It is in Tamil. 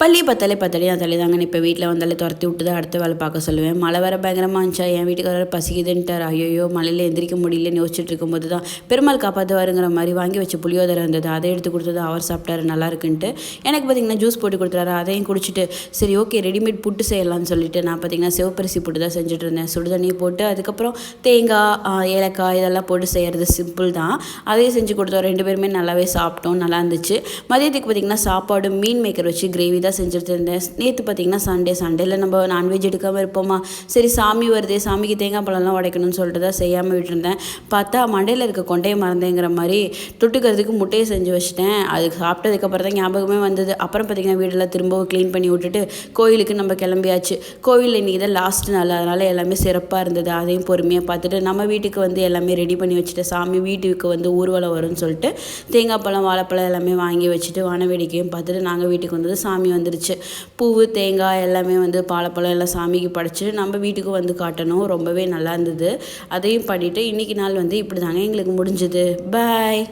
பள்ளி பத்தலே பத்தலே நான் தள்ளி தாங்க இப்போ வீட்டில் வந்தாலே துரத்தி விட்டு தான் அடுத்த வேலை பார்க்க சொல்லுவேன். மழை வர பயங்கரமாக இருந்துச்சா? என் வீட்டுக்காரர் பசிக்குதுன்ட்டார். ஐயோ மழையில் எந்திரிக்க முடியலன்னு யோசிச்சுட்டு இருக்கும்போது தான் பெருமாள் காப்பாற்றுவாருங்கிற மாதிரி வாங்கி வச்ச புளியோதரை இருந்தது. அதை எடுத்து கொடுத்தது அவர் சாப்பிட்டாரு நல்லா இருக்குன்ட்டு. எனக்கு பார்த்தீங்கன்னா ஜூஸ் போட்டு கொடுத்துறாரு அதையும் குடிச்சிட்டு சரி ஓகே ரெடிமேட் புட்டு செய்யலாம்னு சொல்லிட்டு நான் பார்த்தீங்கன்னா சிவப்பரிசி புட்டு தான் செஞ்சுட்டு இருந்தேன். சுடுதண்ணி போட்டு அதுக்கப்புறம் தேங்காய் ஏலக்காய் இதெல்லாம் போட்டு செய்கிறது சிம்பிள் தான். அதையும் செஞ்சு கொடுத்தோம். ரெண்டு பேருமே நல்லாவே சாப்பிட்டோம். நல்லா இருந்துச்சு. மதியத்துக்கு பார்த்தீங்கன்னா சாப்பாடு மீன் மேக்கர் வச்சு கிரேவி தான் செஞ்சுட்டு இருந்தேன் நேற்று பார்த்தீங்கன்னா சண்டே சண்டேல நம்ம நான்வெஜ் எடுக்காமல் இருப்போமா? சரி சாமி வருதே சாமிக்கு தேங்காய் பழம்லாம் உடைக்கணும்னு சொல்லிட்டு தான் செய்யாமல் விட்டுருந்தேன். பார்த்தா மண்டையில் இருக்க கொண்டையை மறந்தேங்கிற மாதிரி தொட்டுக்கிறதுக்கு முட்டையை செஞ்சு வச்சிட்டேன். அது சாப்பிட்டதுக்கப்புறம் தான் ஞாபகமே வந்தது. அப்புறம் பார்த்தீங்கன்னா வீடெல்லாம் திரும்பவும் க்ளீன் பண்ணி விட்டுட்டு கோயிலுக்கு நம்ம கிளம்பியாச்சு. கோயிலில் இன்றைக்கி தான் லாஸ்ட் நாள். அதனால் எல்லாமே சிறப்பாக இருந்தது. அதையும் பொறுமையாக பார்த்துட்டு நம்ம வீட்டுக்கு வந்து எல்லாமே ரெடி பண்ணி வச்சுட்டு சாமி வீட்டுக்கு வந்து ஊர்வலம் வரும்னு சொல்லிட்டு தேங்காய் பழம் வாழைப்பழம் எல்லாமே வாங்கி வச்சுட்டு வான வேடிக்கையும் பார்த்துட்டு நாங்கள் வீட்டுக்கு வந்தது சாமி வந்துருச்சு. பூவு தேங்காய் எல்லாமே வந்து பாலப்பழம் எல்லாம் சாமிக்கு படைச்சு நம்ம வீட்டுக்கு வந்து காட்டணும். ரொம்பவே நல்லா இருந்தது. அதையும் பண்ணிவிட்டு இன்றைக்கி நாள் வந்து இப்படி தாங்க எங்களுக்கு முடிஞ்சுது. பாய்